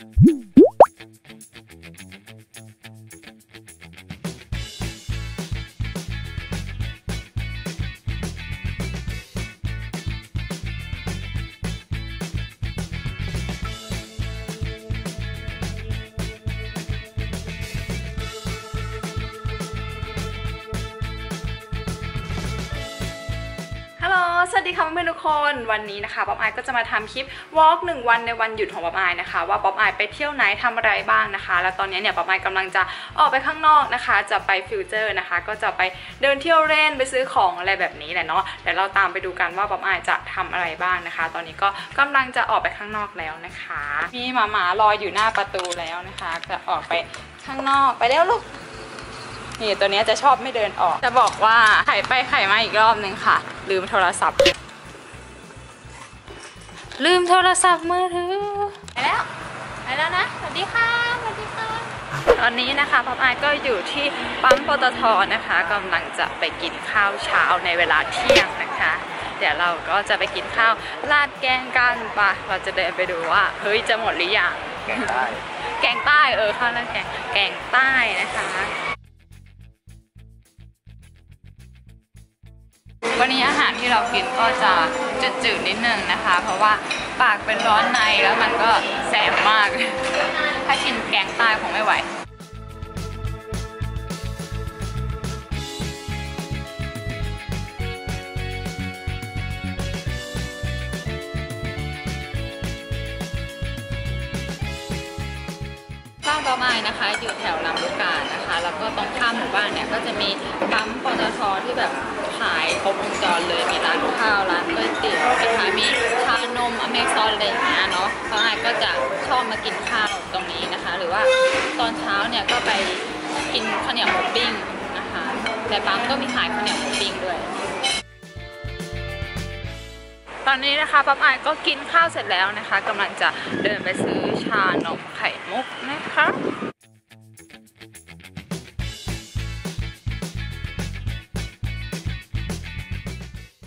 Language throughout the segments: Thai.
ฮั ดีค่ะเพื่อนๆทุกคนวันนี้นะคะป๊อปอายก็จะมาทำคลิปวอล์กหนึ่งวันในวันหยุดของป๊อปอายนะคะ ว่าป๊อปอายไปเที่ยวไหนทำอะไรบ้างนะคะ แล้วตอนนี้เนี่ยป๊อปอายกำลังจะออกไปข้างนอกนะคะ จะไปฟิวเจอร์นะคะ ก็จะไปเดินเที่ยวเล่นไปซื้อของอะไรแบบนี้แหละเนาะเดี๋ยวเราตามไปดูกันว่าป๊อปอายจะทำอะไรบ้างนะคะ ตอนนี้ก็กำลังจะออกไปข้างนอกแล้วนะคะ มีหมาหมารออยู่หน้าประตูแล้วนะคะ จะออกไปข้างนอกไปแล้วลูกนี่ตัวนี้จะชอบไม่เดินออก จะบอกว่าไข่ไปไข่มาอีกรอบนึงค่ะ ลืมโทรศัพท์ ลืมโทรศัพท์มือถือไปแล้วไปแล้วนะสวัสดีค่ะสวัสดีค่ะตอนนี้นะคะป๊อปอายก็อยู่ที่ปั๊มปตทนะคะกำลังจะไปกินข้าวเช้าในเวลาเที่ยงนะคะ เดี๋ยวเราก็จะไปกินข้าวราดแกงกันปะเราจะเดินไปดูว่าเฮ้ยจะหมดหรือยังแกงใต้แกงใต้เออข้าวราดแกงแกงใต้นะคะ วันนี้อาหารที่เรากินก็จะจืดๆนิดนึงนะคะ เพราะว่าปากเป็นร้อนในแล้วมันก็แสบมาก ถ้ากินแกงใต้คงไม่ไหวบ้านประมาณนะคะอยู่แถวลำลูก แล้วก็ตรงข้ามหมู่บ้านเนี่ยก็จะมีปั๊มปตทที่แบบขายครบวงจรเลยมีร้านข้าวร้านก๋วยเตี๋ยวนะคะมีชานมอเมซอนอะไรอย่างเงี้ยเนาะป้าไอก็จะชอบมากินข้าวตรงนี้นะคะ หรือว่าตอนเช้าเนี่ยก็ไปกินข้าวเหนียวหมูปิ้งนะคะ แต่ปั๊มก็มีขายข้าวเหนียวหมูปิ้งด้วยตอนนี้นะคะป๊อปอายก็กินข้าวเสร็จแล้วนะคะกำลังจะเดินไปซื้อชานมไข่มุกนะคะ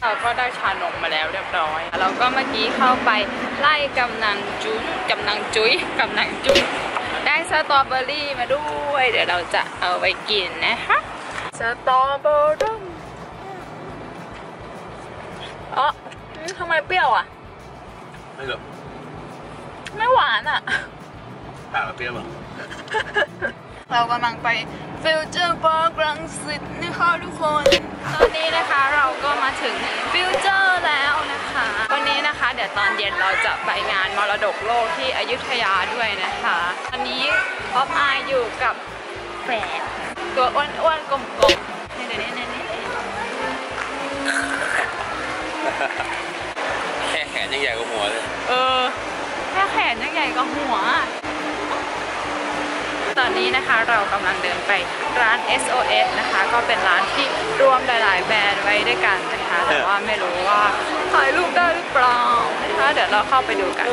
เราก็ได้ชานมมาแล้วเรียบร้อยเราก็เมื่อกี้เข้าไปไล่กำนังจุ้นกำนังจุ้ยกำนังจุ้ยได้สตรอเบอรี่มาด้วย เดี๋ยวเราจะเอาไปกินนะคะสตรอเบอรี่อ๋ออืมทำไมเปรี้ยวอะ ไม่หรอกไม่หวานอะปากเปรี้ยวอะ เรากำลังไปฟิวเจอร์พาร์ครังสิตนะคะทุกคน ตอนนี้นะคะเราก็มาถึงฟิวเจอร์แล้วนะคะ วันนี้นะคะเดี๋ยวตอนเย็นเราจะไปงานมรดกโลกที่อยุธยาด้วยนะคะตอนนี้ป๊อปอายอยู่กับแฝดตัวอ้วนๆกลมๆนี่นี่นี่นี่แค่แขนยังใหญ่กว่าหัวเลย เออ แค่แขนยังใหญ่กว่าหัว ตอนนี้นะคะเรากำลังเดินไปร้าน SOS นะคะ ก็เป็นร้านที่รวมหลาย ๆ แบรนด์ไว้ด้วยกันนะคะ แต่ว่าไม่รู้ว่าถ่ายรูปได้หรือเปล่านะคะ เดี๋ยวเราเข้าไปดูกัน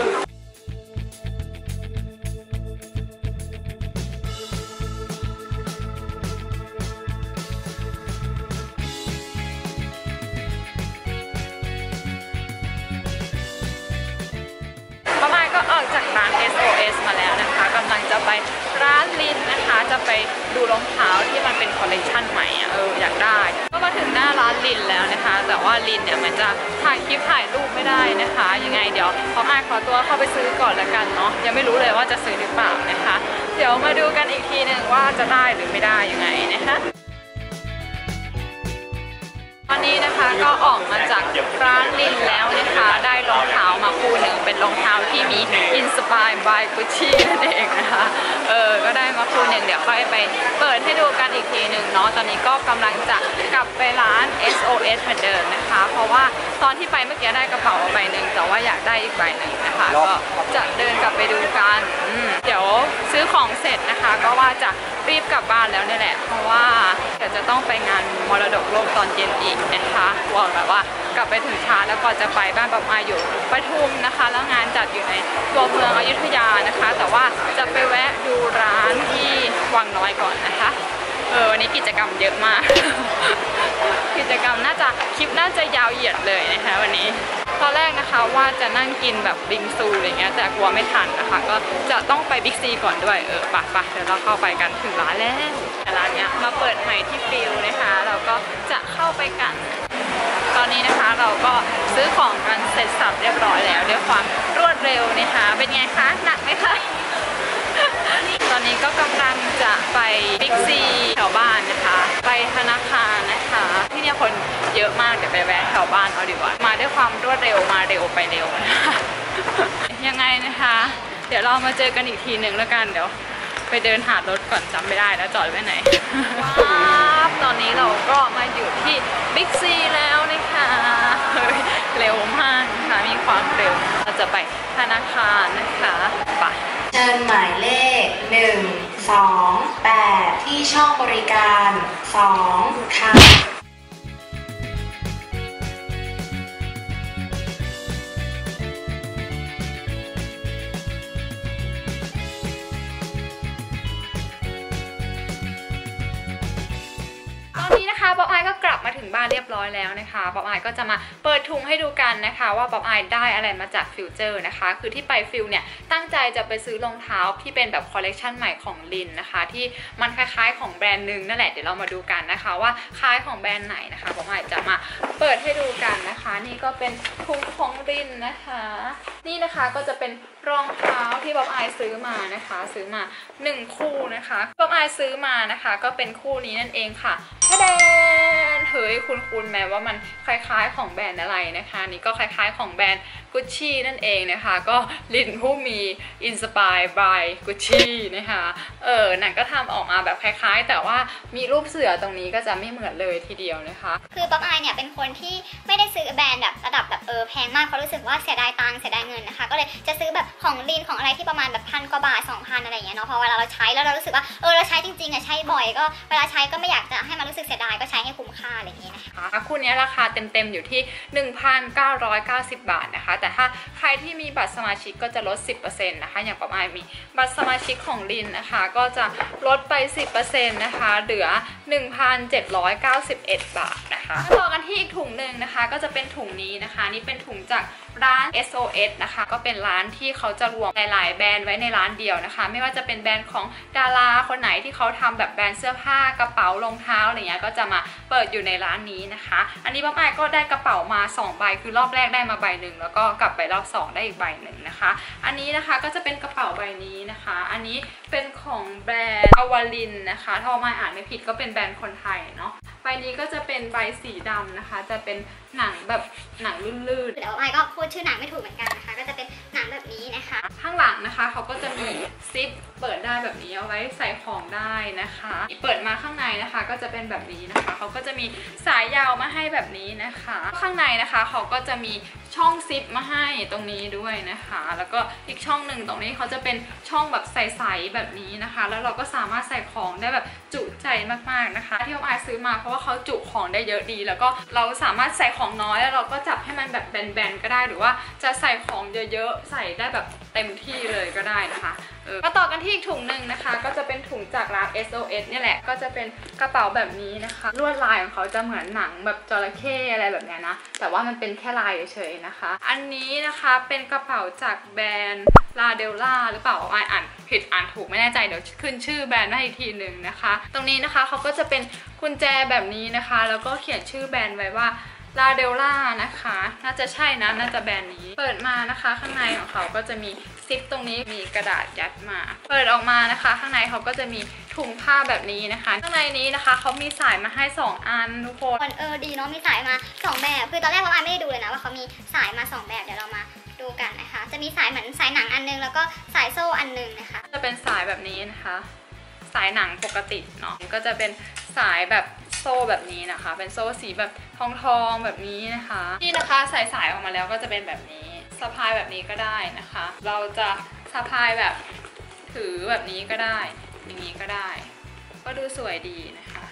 งจะไปร้านลินนะคะ จะไปดูรองเท้าที่มันเป็นคอลเลกชันใหม่อะเอออยากได้ ก็มาถึงหน้าร้านลินแล้วนะคะ แต่ว่าลินเนี่ยมันจะถ่ายคลิปถ่ายรูปไม่ได้นะคะ ยังไงเดี๋ยวขออายขอตัวเข้าไปซื้อก่อนละกันเนาะยังไม่รู้เลยว่าจะซื้อหรือเปล่านะคะ เดี๋ยวมาดูกันอีกทีหนึ่งว่าจะได้หรือไม่ได้ยังไงนะคะ นนี้นะคะก็ออกมาจากร้านลินแล้วนะคะ ได้รองเท้ามาคู่หนึ่งเป็นรองเท้าที่มี Inspire by Gucci นั่นเองนะคะ เออ ก็ได้มาคู่หนึ่งเดี๋ยวค่อยไปเปิดให้ดูกันอีกทีหนึ่งเนาะ ตอนนี้ก็กำลังจะกลับไปร้าน SOS เหมือนเดิมนะคะ เพราะว่าตอนที่ไปเมื่อกี้ได้กระเป๋าใบหนึ่งแต่ว่าอยากได้อีกใบหนึ่งนะคะ ก็จะเดินกลับไปดูกันเดี๋ยวซื้อของเสร็จนะคะ ก็ว่าจะรีบกลับบ้านแล้วเนี่ยแหละ เพราะว่าเดี๋ยวจะต้องไปงานมรดกโลกตอนเย็นอีกนะคะบอกแบบว่ากลับไปถึงช้าแล้วก็จะไปบ้านปะมาอยู่ปทุมนะคะ แล้วงานจัดอยู่ในตัวเมืองอยุธยานะคะ แต่ว่าจะไปแวะดูร้านที่วังน้อยก่อนนะคะเออวันนี้กิจกรรมเยอะมาก กิจกรรมน่าจะคลิปน่าจะยาวเหยียดเลยนะคะวันนี้ ตอนแรกนะคะว่าจะนั่งกินแบบบิงซูอะไรเงี้ยแต่กลัวไม่ทันนะคะ ก็จะต้องไปบิ๊กซีก่อนด้วยเออปะปะเดี๋ยวเราเข้าไปกันถึงร้านแล้วแต่ร้านเนี้ยมาเปิดใหม่ที่ฟิลนะคะ เราก็จะเข้าไปกัน ตอนนี้นะคะเราก็ซื้อของกันเสร็จสับเรียบร้อยแล้วด้วยความรวดเร็วนะคะ เป็นไงคะหนักไหมคะ อนนี้ก็กำลังจะไปบิ๊กซีแถวบ้านนะคะ ไปธนาคารนะคะ ที่นี่คนเยอะมากเดี๋ยวไปแวะแถวบ้านเอาดีกว่า มาด้วยความรวดเร็วมาเร็วไปเร็วนะคะยังไงนะคะ เดี๋ยวเรามาเจอกันอีกทีหนึ่งแล้วกันเดี๋ยวไปเดินหารถก่อนจำไม่ได้แล้วจอดไว้ไหนว้าวตอนนี้เราก็มาอยู่ที่บิ๊กซีแล้วนะคะเร็วมากนะคะมีความเร็วเราจะไปธนาคารนะคะไป ชิญหมายเลข 1 2 8 ที่ช่องบริการ 2 ค่ะตอนนี้นะคะป๊อปอก็กลับ ถึงบ้านเรียบร้อยแล้วนะคะป๊อปอายก็จะมาเปิดถุงให้ดูกันนะคะ ว่าป๊อปอายได้อะไรมาจากฟิวเจอร์นะคะ คือที่ไปฟิลเนี่ยตั้งใจจะไปซื้อรองเท้าที่เป็นแบบคอลเลกชันใหม่ของลินนะคะ ที่มันคล้ายๆของแบรนด์หนึ่งนั่นแหละเดี๋ยวเรามาดูกันนะคะ ว่าคล้ายของแบรนด์ไหนนะคะป๊อปอายจะมาเปิดให้ดูกันนะคะ นี่ก็เป็นถุงของลินนะคะ นี่นะคะก็จะเป็นรองเท้าที่ป๊อปอายซื้อมานะคะ ซื้อมาหนึ่งคู่นะคะป๊อปอายซื้อมานะคะ ก็เป็นคู่นี้นั่นเองค่ะทะแด เฮ้ยคุณคุณแม้ว่ามันคล้ายๆของแบรนด์อะไรนะคะนี่ก็คล้ายๆของแบรนด์กุชชี่นั่นเองนะคะ ก็ลินผู้มีอินสปายบายกุชชี่นะคะเออหนังก็ทำออกมาแบบคล้ายๆ แต่ว่ามีรูปเสือตรงนี้ก็จะไม่เหมือนเลยทีเดียวนะคะ คือป๊อปอายเนี่ยเป็นคนที่ไม่ได้ซื้อแบรนด์แบบระดับแบบเออแพงมากเพราะรู้สึกว่าเสียดายตังค์เสียดายเงินนะคะ ก็เลยจะซื้อแบบของลีนของอะไรที่ประมาณแบบพันกว่าบาทสองพันอะไรอย่างเงี้ยเนาะเพอเวลาเราใช้แล้วเรารู้สึกว่าเออเราใช้จริงๆอะใช้บ่อยก็เวลาใช้ก็ไม่อยากจะให้มันรู้สึกเสียดายก็ใช้ให้คุ้มค่าอะไรอย่างเงี้ยนะคะนะคะคู่นี้ราคาเต็มๆอยู่ที่ 1,990 บาทนะคะแต่ถ้าใครที่มีบัตรสมาชิกก็จะลด 10%นะคะอย่างประมาณมีบัตรสมาชิกของลินนะคะ ก็จะลดไป 10%นะคะเหลือ 1,791 บาทนะคะต่อกันที่อีกถุงหนึ่งนะคะ ก็จะเป็นถุงนี้นะคะ นี่เป็นถุงจาก ร้าน SOS นะคะ ก็เป็นร้านที่เขาจะรวมหลาย ๆ แบรนด์ไว้ในร้านเดียวนะคะ ไม่ว่าจะเป็นแบรนด์ของดาราคนไหนที่เขาทำแบบแบรนด์เสื้อผ้ากระเป๋ารองเท้าอะไรเงี้ยก็จะมาเปิดอยู่ในร้านนี้นะคะ อันนี้ป้าไม้ก็ได้กระเป๋ามา2ใบคือรอบแรกได้มาใบหนึ่งแล้วก็กลับไปรอบ 2 ได้อีกใบหนึ่งนะคะ อันนี้นะคะก็จะเป็นกระเป๋าใบนี้นะคะ อันนี้เป็นของแบรนด์อวาลินนะคะถ้าไม่อ่านไม่ผิดก็เป็นแบรนด์คนไทยเนาะใบนี้ก็จะเป็นใบสีดำนะคะ จะเป็นหนังแบบหนังลื่นๆ เดี๋ยวป๊อปอายก็พูดชื่อหนังไม่ถูกเหมือนกันนะคะ ก็จะเป็นหนังแบบนี้นะคะ ข้างหลังนะคะเขาก็จะมีซิปเปิดได้แบบนี้เอาไว้ใส่ของได้นะคะ เปิดมาข้างในนะคะ ก็จะเป็นแบบนี้นะคะเขาก็จะมีสายยาวมาให้แบบนี้นะคะ ข้างในนะคะเขาก็จะมีช่องซิปมาให้ตรงนี้ด้วยนะคะ แล้วก็อีกช่องหนึ่งตรงนี้เขาจะเป็นช่องแบบใสๆแบบนี้นะคะ แล้วเราก็สามารถใส่ของได้แบบจุใจมากๆนะคะ ที่ผมอายซื้อมาเพราะว่าเขาจุของได้เยอะดี แล้วก็เราสามารถใส่ของน้อยแล้วเราก็จับให้มันแบบแบนๆก็ได้ หรือว่าจะใส่ของเยอะๆ ใส่ได้แบบเต็มที่เลยก็ได้นะคะมาต่อกันที่อีกถุงหนึ่งนะคะ ก็จะเป็นถุงจากร้าน SOS เนี่ยแหละ ก็จะเป็นกระเป๋าแบบนี้นะคะ ลวดลายของเขาจะเหมือนหนังแบบจระเข้อะไรแบบเนี้ยนะ แต่ว่ามันเป็นแค่ลายเฉยๆนะคะ อันนี้นะคะเป็นกระเป๋าจากแบรนด์ลาเดลล่าหรือเปล่าอ่านอ่านผิดอ่านถูกไม่แน่ใจเดี๋ยวขึ้นชื่อแบรนด์ให้อีกทีหนึ่งนะคะ ตรงนี้นะคะเขาก็จะเป็นกุญแจแบบนี้นะคะ แล้วก็เขียนชื่อแบรนด์ไว้ว่า ลาเดลล่านะคะ น่าจะใช่นะ น่าจะแบรนด์นี้ เปิดมานะคะ ข้างในของเขาก็จะมีซิปตรงนี้มีกระดาษยัดมา เปิดออกมานะคะ ข้างในเขาก็จะมีถุงผ้าแบบนี้นะคะ ข้างในนี้นะคะเขามีสายมาให้ 2 อันทุกคนคนเออดีเนาะมีสายมาสองแบบ คือตอนแรกป๊อปอายไม่ได้ดูเลยนะว่าเขามีสายมาสองแบบเดี๋ยวเรามาดูกันนะคะ จะมีสายเหมือนสายหนังอันนึง แล้วก็สายโซ่อันนึงนะคะ จะเป็นสายแบบนี้นะคะ สายหนังปกติเนาะก็จะเป็นสายแบบ โซ่แบบนี้นะคะ เป็นโซ่สีแบบทองทองๆแบบนี้นะคะนี่นะคะใส่สายออกมาแล้วก็จะเป็นแบบนี้สะพายแบบนี้ก็ได้นะคะ เราจะสะพายแบบถือแบบนี้ก็ได้ อย่างนี้ก็ได้ ก็ดูสวยดีนะคะ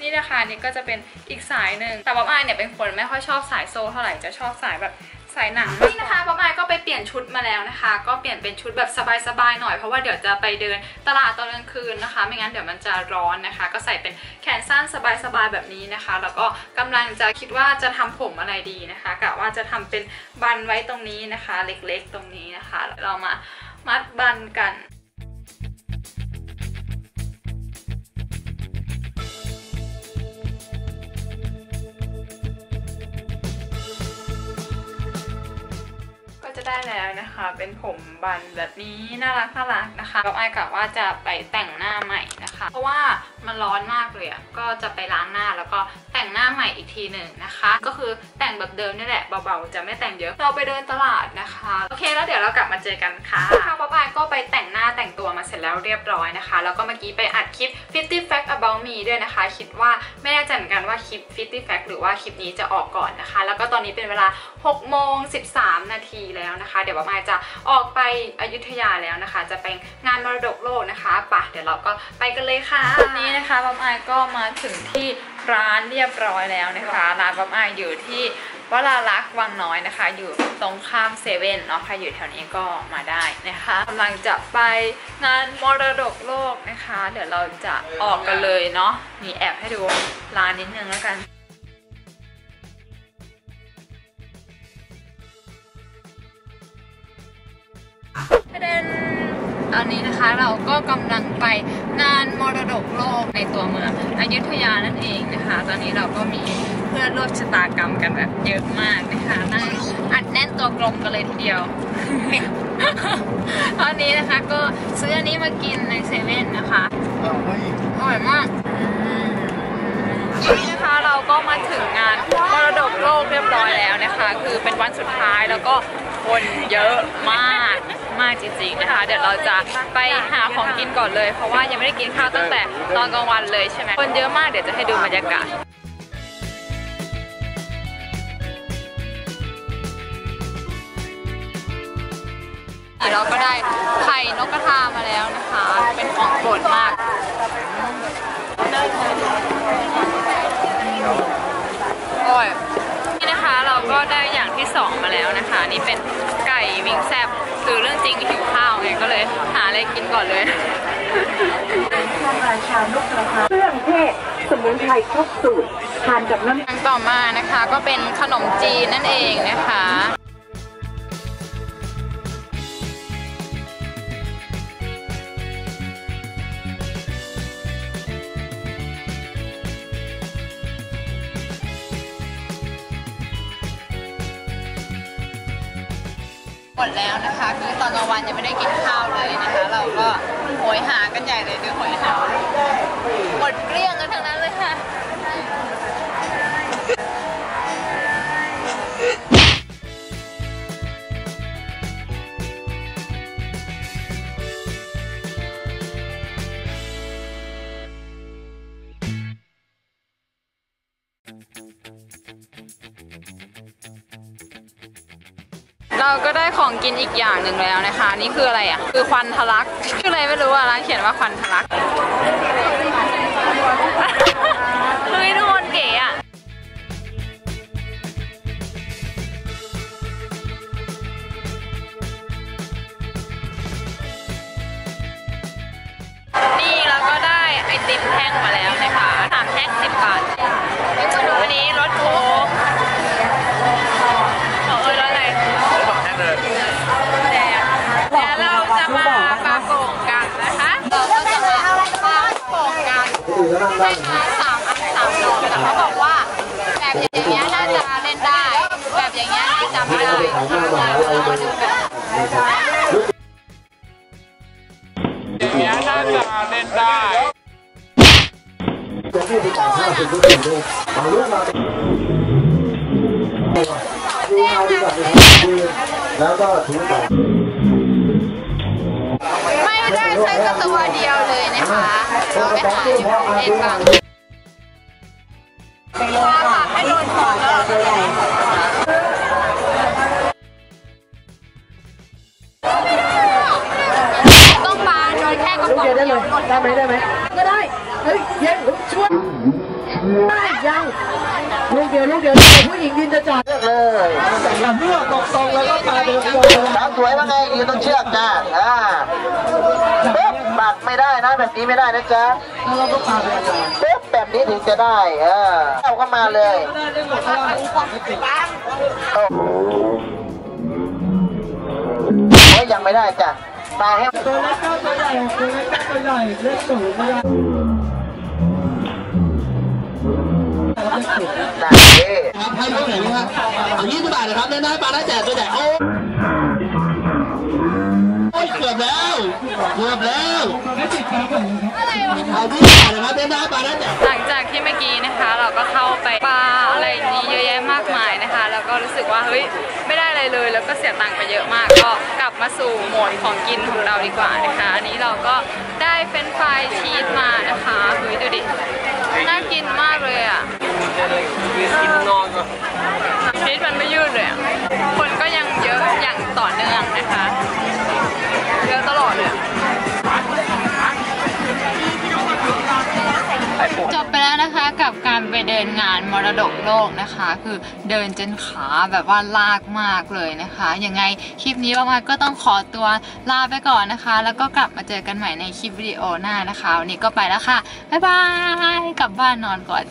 นี่นะคะนี่ก็จะเป็นอีกสายหนึ่งแต่ว่าอ้ายเนี่ยเป็นคนไม่ค่อยชอบสายโซ่เท่าไหร่จะชอบสายแบบ สายหนังนี่นะคะป้าไม้ก็ไปเปลี่ยนชุดมาแล้วนะคะ ก็เปลี่ยนเป็นชุดแบบสบายๆหน่อยเพราะว่าเดี๋ยวจะไปเดินตลาดตอนกลางคืนนะคะ ไม่งั้นเดี๋ยวมันจะร้อนนะคะ ก็ใส่เป็นแขนสั้นสบายๆแบบนี้นะคะ แล้วก็กำลังจะคิดว่าจะทำผมอะไรดีนะคะกะว่าจะทำเป็นบันไว้ตรงนี้นะคะ เล็กๆตรงนี้นะคะ เรามามัดบันกัน จะได้แล้วนะคะ เป็นผมบันแบบนี้น่ารักน่ารักนะคะก็ไอ้กะว่าจะไปแต่งหน้าใหม่นะคะ เพราะว่ามันร้อนมากเลยอะก็จะไปล้างหน้าแล้วก็ แต่งหน้าใหม่อีกทีหนึ่งนะคะ ก็คือแต่งแบบเดิมนี่แหละเบาๆ จะไม่แต่งเยอะเราไปเดินตลาดนะคะ โอเคแล้วเดี๋ยวเรากลับมาเจอกันค่ะค่ะป๊อปอายก็ไปแต่งหน้าแต่งตัวมาเสร็จแล้วเรียบร้อยนะคะ แล้วก็เมื่อกี้ไปอัดคลิป 50 fact about me ด้วยนะคะ คิดว่าไม่แน่ใจเหมือนกันว่าคลิป 50 fact หรือว่าคลิปนี้จะออกก่อนนะคะ แล้วก็ตอนนี้เป็นเวลา6โมง13 นาทีแล้วนะคะ เดี๋ยวป้าไมายจะออกไปอยุธยาแล้วนะคะ จะไปงานมรดกโลกนะคะปะเดี๋ยวเราก็ไปกันเลยค่ะ วันนี้นะคะป้าไมายก็มาถึงที่ ร้านเรียบร้อยแล้วนะคะ ร้านป้าไมายอยู่ที่วราลักษ์วังน้อยนะคะ อยู่ตรงข้ามเซเว่นเนาะใครอยู่แถวนี้ก็มาได้นะคะกำลังจะไปงานมรดกโลกนะคะ เดี๋ยวเราจะออกกันเลยเนาะมีแอบให้ดูร้านนิดนึงแล้วกันประเด็น ตอนนี้นะคะเราก็กำลังไปงานมรดกโลกในตัวเมืองอยุธยานั่นเองนะคะ ตอนนี้เราก็มีเพื่อนร่วมชะตากรรมกันแบบเยอะมากนะคะนั่งอัดแน่นตัวกลมกันเลยทีเดียว ตอนนี้นะคะก็ซื้ออันนี้มากินในเซเว่นนะคะอร่อยมากนี่นะคะเราก็มาถึงงานมรดกโลกเรียบร้อยแล้วนะคะ คือเป็นวันสุดท้ายแล้วก็คนเยอะมาก มากจริงๆนะคะ เดี๋ยวเราจะไปหาของกินก่อนเลย เพราะว่ายังไม่ได้กินข้าวตั้งแต่ตอนกลางวันเลยใช่ไหมคนเยอะมากเดี๋ยวจะให้ดูบรรยากาศเราก็ได้ไข่นกกระทามาแล้วนะคะ เป็นของโปรดมากโอ้ยนี่นะคะเราก็ได้อย่างที่สองมาแล้วนะคะ นี่เป็นไก่ วิงแซบคือเรื่องจริงหิวข้าวไงก็เลยหาอะไรกินก่อนเลยราชาลูกกระทะเครื่องเทศสมุนไพรครบสูตรทานกับน้ำอย่างต่อมานะคะ ก็เป็นขนมจีนนั่นเองนะคะ หมดแล้วนะคะ คือตอนกลางวันยังไม่ได้กินข้าวเลยนะคะ เราก็โหยหากันใหญ่เลยด้วยหอยหาหมดเกลี้ยงกันทั้งนั้นเลยค่ะ เราก็ได้ของกินอีกอย่างหนึ่งแล้วนะคะ นี่คืออะไรอะ คือควันทะลักชื่ออะไรไม่รู้อะร้านเขียนว่าควันทะลักเฮ้ยทุ แล้วก็ถูต่อไม่ได้ใช้แต่ตัวเดียวเลยนะคะเราไปหาอยู่เล่นกันพอค่ะให้โดนคอแล้วเราจะได้ต้องปาโดนแค่กระป๋เดียวได้เลยได้ไหมได้ไหมก็ได้ เฮ้ยเย็นช่วย ได้ยังลูกเดียวลูกเดียวผู้หญิงดินจะจอดเลยเมื่อตกตรงแล้วก็ตายไปเลยสาวสวยว่าไงยืนตรงเชือกจ้าอ่าปึ๊บปัดไม่ได้นะแบบนี้ไม่ได้นะจ๊ะเราก็ปาไปอาจารย์ปึ๊บแบบนี้ถึงจะได้เออเอาเข้ามาเลยโอ้ยยังไม่ได้จ้ะมาให้ตัวเล็กตัวใหญ่ตัวเล็กตัวใหญ่เล็กสูงไม่ได้ หนักดิให้มาไหร่นะครับเอายี่สิบบาทนะครับได้ได้ปลาได้แจกตัวใหญ่โอ้ยเกือบแล้วเกือบแล้วเอายี่บาทนะครับได้ได้ปลาได้แจกหลังจากที่เมื่อกี้นะคะ เราก็เข้าไปปลาอะไรอย่างนี้เยอะแยะมากมาย ก็รู้สึกว่าเฮ้ยไม่ได้อะไรเลย แล้วก็เสียตังค์ไปเยอะมาก ก็กลับมาสู่โหมดของกินของเราดีกว่านะคะอันนี้เราก็ได้เฟรนฟรายชีสมานะคะเฮ้ยดูดิน่ากินมากเลยอะ จบไปแล้วนะคะกับการไปเดินงานมรดกโลกนะคะ คือเดินจนขาแบบว่าลากมากเลยนะคะยังไงคลิปนี้ประมาณก็ต้องขอตัวลาไปก่อนนะคะ แล้วก็กลับมาเจอกันใหม่ในคลิปวิดีโอหน้านะคะวันนี้ก็ไปแล้วค่ะบ๊ายบายกลับบ้านนอนก่อน